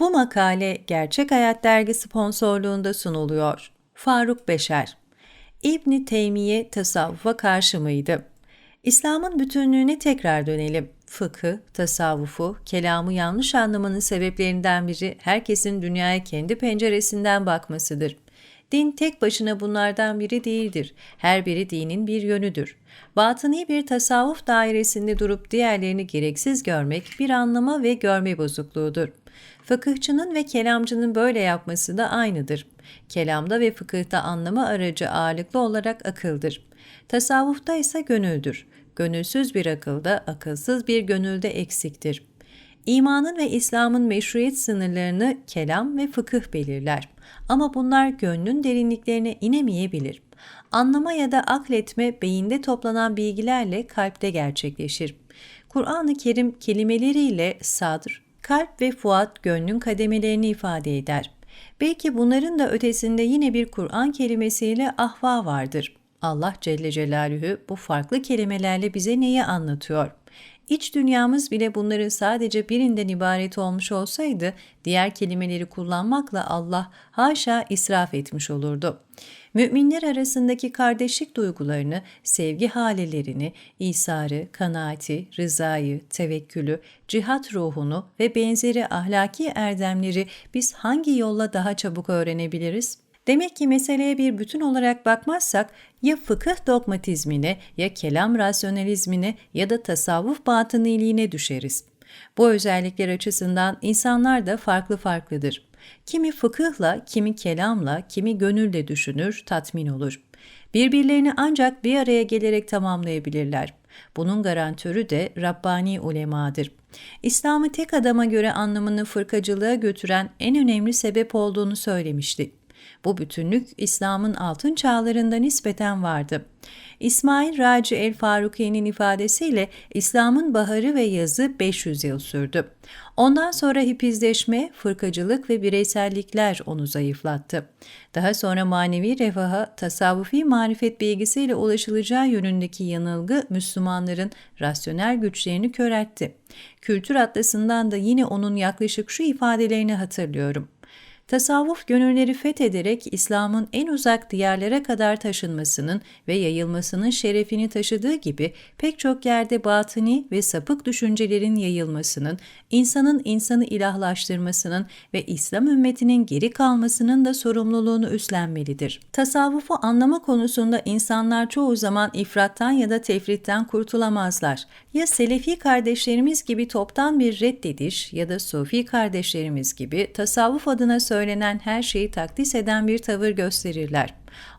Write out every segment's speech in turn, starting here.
Bu makale Gerçek Hayat Dergi sponsorluğunda sunuluyor. Faruk Beşer İbni Teymiye tasavvufa karşı mıydı? İslam'ın bütünlüğüne tekrar dönelim. Fıkı, tasavvufu, kelamı yanlış anlamanın sebeplerinden biri herkesin dünyaya kendi penceresinden bakmasıdır. Din tek başına bunlardan biri değildir. Her biri dinin bir yönüdür. Batıni bir tasavvuf dairesinde durup diğerlerini gereksiz görmek bir anlama ve görme bozukluğudur. Fıkıhçının ve kelamcının böyle yapması da aynıdır. Kelamda ve fıkıhta anlama aracı ağırlıklı olarak akıldır. Tasavvufta ise gönüldür. Gönülsüz bir akılda, akılsız bir gönülde eksiktir. İmanın ve İslam'ın meşruiyet sınırlarını kelam ve fıkıh belirler. Ama bunlar gönlün derinliklerine inemeyebilir. Anlama ya da akletme beyinde toplanan bilgilerle kalpte gerçekleşir. Kur'an-ı Kerim kelimeleriyle sadr, kalp ve fuat gönlün kademelerini ifade eder. Belki bunların da ötesinde yine bir Kur'an kelimesiyle ahva vardır. Allah Celle Celaluhu bu farklı kelimelerle bize neyi anlatıyor? İç dünyamız bile bunların sadece birinden ibaret olmuş olsaydı diğer kelimeleri kullanmakla Allah haşa israf etmiş olurdu. Müminler arasındaki kardeşlik duygularını, sevgi halelerini, isarı, kanaati, rızayı, tevekkülü, cihat ruhunu ve benzeri ahlaki erdemleri biz hangi yolla daha çabuk öğrenebiliriz? Demek ki meseleye bir bütün olarak bakmazsak ya fıkıh dogmatizmine ya kelam rasyonalizmine ya da tasavvuf batıniliğine düşeriz. Bu özellikler açısından insanlar da farklı farklıdır. Kimi fıkıhla, kimi kelamla, kimi gönülle düşünür, tatmin olur. Birbirlerini ancak bir araya gelerek tamamlayabilirler. Bunun garantörü de Rabbani ulemadır. İslam'ı tek adama göre anlamını fırkacılığa götüren en önemli sebep olduğunu söylemişti. Bu bütünlük İslam'ın altın çağlarında nispeten vardı. İsmail Raci el Faruki'nin ifadesiyle İslam'ın baharı ve yazı 500 yıl sürdü. Ondan sonra hipizleşme, fırkacılık ve bireysellikler onu zayıflattı. Daha sonra manevi refaha, tasavvufi marifet bilgisiyle ulaşılacağı yönündeki yanılgı Müslümanların rasyonel güçlerini köreltti. Kültür atlasından da yine onun yaklaşık şu ifadelerini hatırlıyorum. Tasavvuf gönülleri fethederek İslam'ın en uzak diyarlara kadar taşınmasının ve yayılmasının şerefini taşıdığı gibi pek çok yerde batıni ve sapık düşüncelerin yayılmasının, insanın insanı ilahlaştırmasının ve İslam ümmetinin geri kalmasının da sorumluluğunu üstlenmelidir. Tasavvufu anlama konusunda insanlar çoğu zaman ifrattan ya da tefritten kurtulamazlar. Ya Selefi kardeşlerimiz gibi toptan bir reddediş ya da Sufi kardeşlerimiz gibi tasavvuf adına söylenen söylenen her şeyi takdis eden bir tavır gösterirler.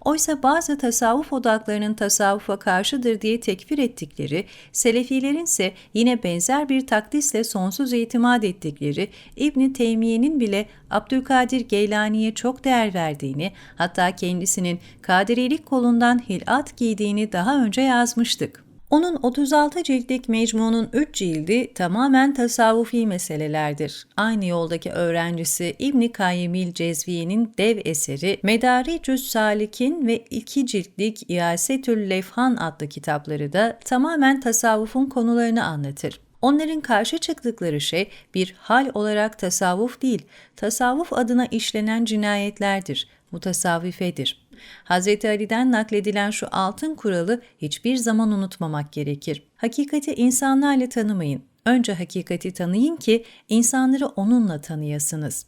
Oysa bazı tasavvuf odaklarının tasavvufa karşıdır diye tekfir ettikleri, Selefilerin ise yine benzer bir takdisle sonsuz itimat ettikleri İbni Teymiye'nin bile Abdülkadir Geylani'ye çok değer verdiğini, hatta kendisinin kaderilik kolundan hilat giydiğini daha önce yazmıştık. Onun 36 ciltlik mecmunun 3 cildi tamamen tasavvufi meselelerdir. Aynı yoldaki öğrencisi İbni Kayyimil Cezviye'nin dev eseri Medaricü's Salik'in ve 2 ciltlik İyasetül Lefhan adlı kitapları da tamamen tasavvufun konularını anlatır. Onların karşı çıktıkları şey bir hal olarak tasavvuf değil, tasavvuf adına işlenen cinayetlerdir, mutasavvifedir. Hz. Ali'den nakledilen şu altın kuralı hiçbir zaman unutmamak gerekir. Hakikati insanlarla tanımayın. Önce hakikati tanıyın ki insanları onunla tanıyasınız.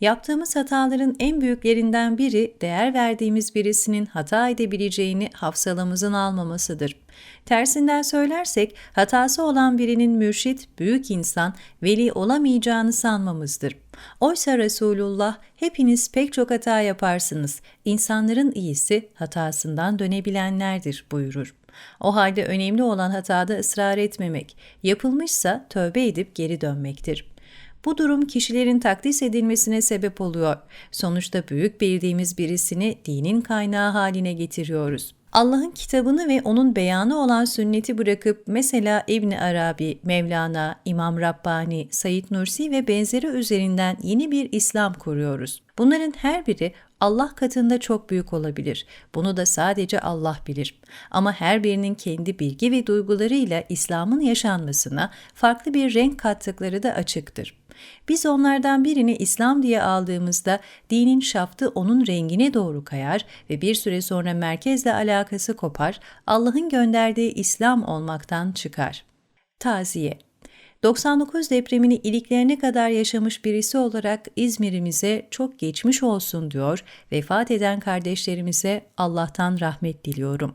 Yaptığımız hataların en büyüklerinden biri değer verdiğimiz birisinin hata edebileceğini hafsalamızın almamasıdır. Tersinden söylersek hatası olan birinin mürşit, büyük insan, veli olamayacağını sanmamızdır. Oysa Resulullah hepiniz pek çok hata yaparsınız. İnsanların iyisi hatasından dönebilenlerdir buyurur. O halde önemli olan hatada ısrar etmemek, yapılmışsa tövbe edip geri dönmektir. Bu durum kişilerin takdis edilmesine sebep oluyor. Sonuçta büyük bildiğimiz birisini dinin kaynağı haline getiriyoruz. Allah'ın kitabını ve onun beyanı olan sünneti bırakıp mesela İbn Arabi, Mevlana, İmam Rabbani, Said Nursi ve benzeri üzerinden yeni bir İslam kuruyoruz. Bunların her biri Allah katında çok büyük olabilir. Bunu da sadece Allah bilir. Ama her birinin kendi bilgi ve duygularıyla İslam'ın yaşanmasına farklı bir renk kattıkları da açıktır. Biz onlardan birini İslam diye aldığımızda dinin şaftı onun rengine doğru kayar ve bir süre sonra merkezle alakası kopar, Allah'ın gönderdiği İslam olmaktan çıkar. Taziye 99 depremini iliklerine kadar yaşamış birisi olarak İzmir'imize çok geçmiş olsun diyor, vefat eden kardeşlerimize Allah'tan rahmet diliyorum.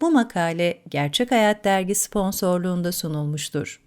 Bu makale Gerçek Hayat Dergi sponsorluğunda sunulmuştur.